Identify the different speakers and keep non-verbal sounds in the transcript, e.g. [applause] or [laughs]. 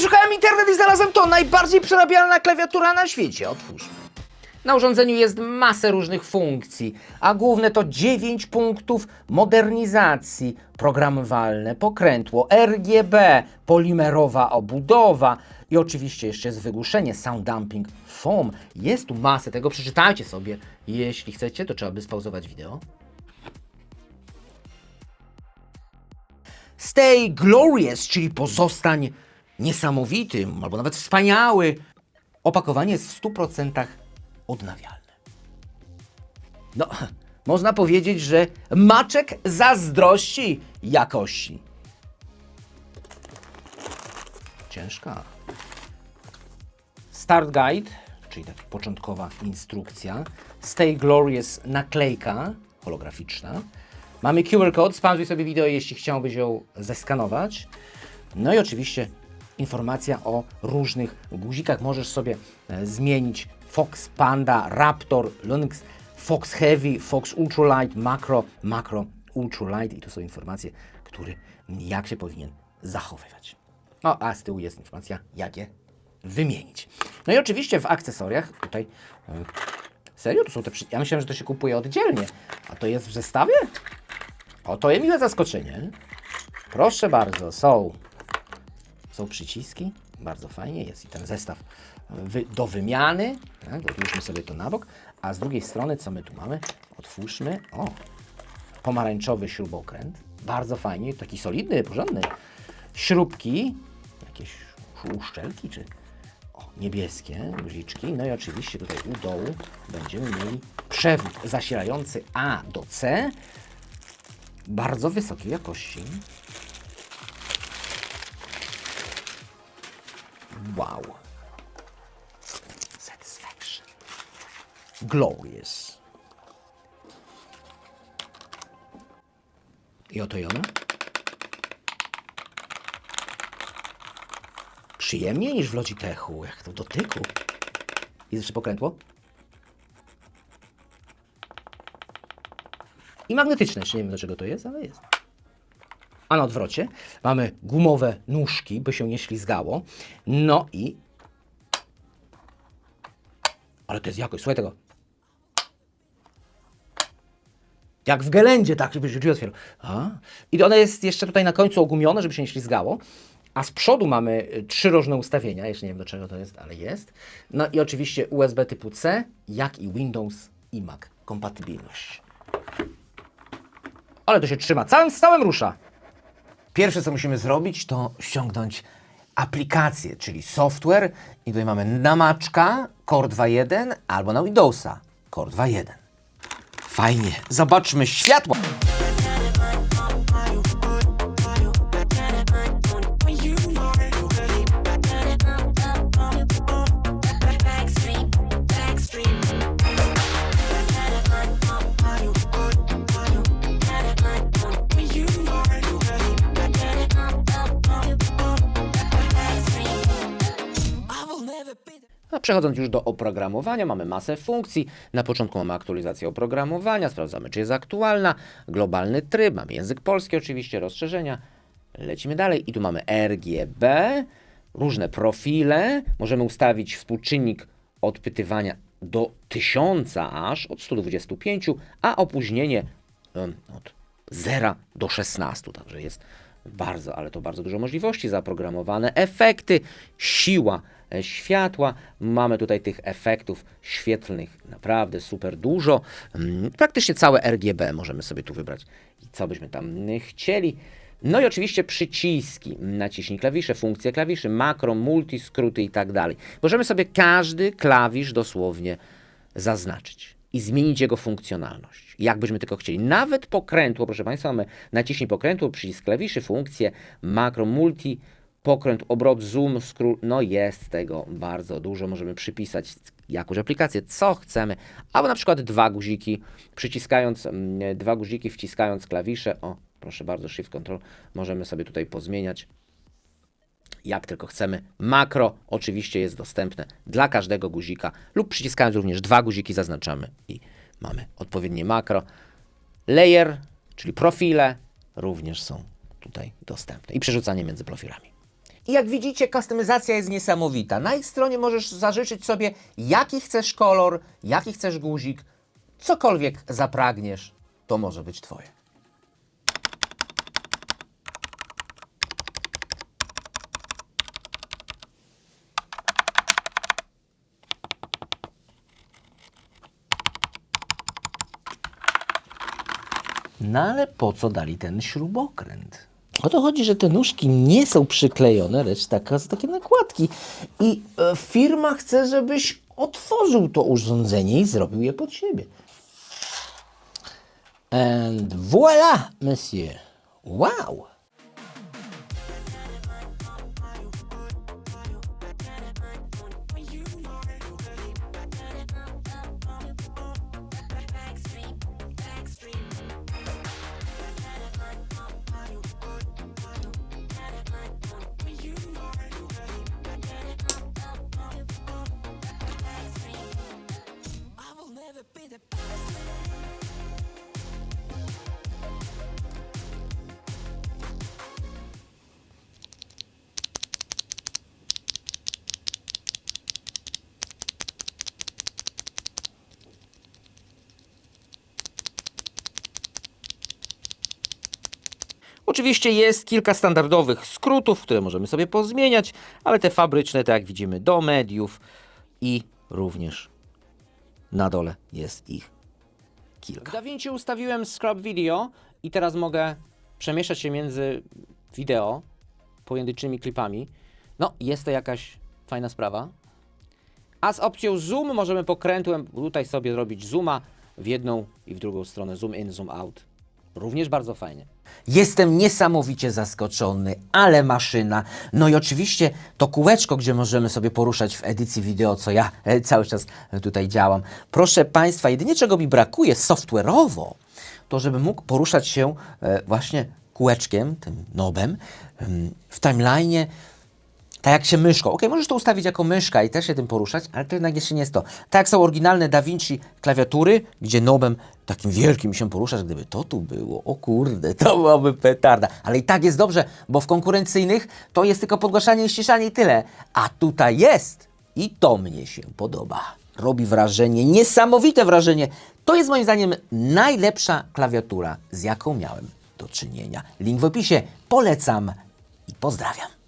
Speaker 1: Przeszukałem internet i znalazłem to. Najbardziej przerabialna klawiatura na świecie. Otwórzmy. Na urządzeniu jest masę różnych funkcji, a główne to 9 punktów modernizacji, programowalne, pokrętło, RGB, polimerowa obudowa i oczywiście jeszcze jest wygłuszenie, sound dumping, foam. Jest tu masę tego, przeczytajcie sobie. Jeśli chcecie, to trzeba by spauzować wideo. Stay glorious, czyli pozostań niesamowitym albo nawet wspaniały. Opakowanie jest w 100% odnawialne. No, można powiedzieć, że maczek zazdrości jakości. Ciężka. Start guide, czyli taka początkowa instrukcja. Stay glorious naklejka holograficzna. Mamy QR code, spauzuj sobie wideo, jeśli chciałbyś ją zeskanować. No i oczywiście informacja o różnych guzikach. Możesz sobie e, zmienić Fox Panda, Raptor, Lynx, Fox Heavy, Fox Ultralight, Macro, Macro, Ultralight i to są informacje, które jak się powinien zachowywać. No, a z tyłu jest informacja, jak je wymienić. No i oczywiście w akcesoriach tutaj. e, Serio? To są te. Ja myślałem, że to się kupuje oddzielnie, a to jest w zestawie? O, to jest miłe zaskoczenie. Proszę bardzo, są są przyciski, bardzo fajnie, jest i ten zestaw wy, do wymiany, tak, odłóżmy sobie to na bok, a z drugiej strony co my tu mamy? Otwórzmy, o, pomarańczowy śrubokręt, bardzo fajnie, taki solidny, porządny, śrubki, jakieś uszczelki, czy o, niebieskie guziczki, no i oczywiście tutaj u dołu będziemy mieli przewód zasilający A do C, bardzo wysokiej jakości, Wow. Satisfaction. Glorious. I oto i ona. Przyjemniej niż w Logitechu, jak to w dotyku. Jest jeszcze pokrętło. I magnetyczne, jeszcze nie wiem do czego to jest, ale jest. A na odwrocie mamy gumowe nóżki, by się nie ślizgało. No i. Ale to jest jakość, słuchaj tego. Jak w gelędzie, tak, żeby drzwi otwierał. A? I one jest jeszcze tutaj na końcu ogumione, żeby się nie ślizgało. A z przodu mamy y, trzy różne ustawienia, jeszcze nie wiem do czego to jest, ale jest. No i oczywiście USB typu C, jak i Windows i Mac kompatybilność. Ale to się trzyma, całym stałem rusza. Pierwsze, co musimy zrobić, to ściągnąć aplikację, czyli software. I tutaj mamy na Maczka Core 2.1 albo na Windowsa Core 2.1. Fajnie, zobaczmy światło. Przechodząc już do oprogramowania, mamy masę funkcji. Na początku mamy aktualizację oprogramowania, sprawdzamy, czy jest aktualna, globalny tryb, mamy język polski oczywiście, rozszerzenia. Lecimy dalej i tu mamy RGB, różne profile. Możemy ustawić współczynnik odpytywania do 1000 aż, od 125, a opóźnienie od 0 do 16, także jest bardzo, ale to bardzo dużo możliwości zaprogramowane. Efekty, siła e, światła. Mamy tutaj tych efektów świetlnych naprawdę super dużo. Mm, Praktycznie całe RGB możemy sobie tu wybrać i co byśmy tam y, chcieli. No i oczywiście przyciski, naciśnij klawisze, funkcje klawiszy, makro, multi, skróty i tak dalej. Możemy sobie każdy klawisz dosłownie zaznaczyć i zmienić jego funkcjonalność. Jak byśmy tylko chcieli. Nawet pokrętło, proszę Państwa, mamy naciśnij pokrętło, przycisk klawiszy, funkcje, makro, multi, pokręt, obrot, zoom, skrót. No jest tego bardzo dużo. Możemy przypisać jakąś aplikację, co chcemy. Albo na przykład dwa guziki, przyciskając mm, dwa guziki, wciskając klawisze. O, proszę bardzo, shift control. Możemy sobie tutaj pozmieniać jak tylko chcemy. Makro oczywiście jest dostępne dla każdego guzika lub przyciskając również dwa guziki zaznaczamy i mamy odpowiednie makro. Layer, czyli profile również są tutaj dostępne i przerzucanie między profilami. I jak widzicie, kustomizacja jest niesamowita. Na ich stronie możesz zażyczyć sobie, jaki chcesz kolor, jaki chcesz guzik, cokolwiek zapragniesz, to może być Twoje. No ale po co dali ten śrubokręt?
Speaker 2: O to chodzi, że te nóżki nie są przyklejone, lecz taka, takie nakładki. I e, firma chce, żebyś otworzył to urządzenie i zrobił je pod siebie. And voilà, monsieur. Wow!
Speaker 1: Oczywiście jest kilka standardowych skrótów, które możemy sobie pozmieniać, ale te fabryczne, tak jak widzimy, do mediów i również na dole jest ich kilka. W DaVinci ustawiłem Scrub Video i teraz mogę przemieszczać się między wideo pojedynczymi klipami. No, jest to jakaś fajna sprawa. A z opcją zoom możemy pokrętłem tutaj sobie zrobić zooma w jedną i w drugą stronę, zoom in, zoom out. Również bardzo fajnie. Jestem niesamowicie zaskoczony, ale maszyna. No i oczywiście to kółeczko, gdzie możemy sobie poruszać w edycji wideo, co ja e, cały czas e, tutaj działam. Proszę Państwa, jedynie czego mi brakuje software'owo, to żeby mógł poruszać się e, właśnie kółeczkiem, tym nobem, em, w timeline'ie, tak jak się myszką. Ok, możesz to ustawić jako myszka i też się tym poruszać, ale to jednak jeszcze nie jest to. Tak jak są oryginalne Da Vinci klawiatury, gdzie nobem takim wielkim się poruszasz, gdyby to tu było, o kurde, [laughs] to byłoby petarda. Ale i tak jest dobrze, bo w konkurencyjnych to jest tylko podgłaszanie i ściszanie i tyle. A tutaj jest i to mnie się podoba. Robi wrażenie, niesamowite wrażenie. To jest moim zdaniem najlepsza klawiatura, z jaką miałem do czynienia. Link w opisie. Polecam i pozdrawiam.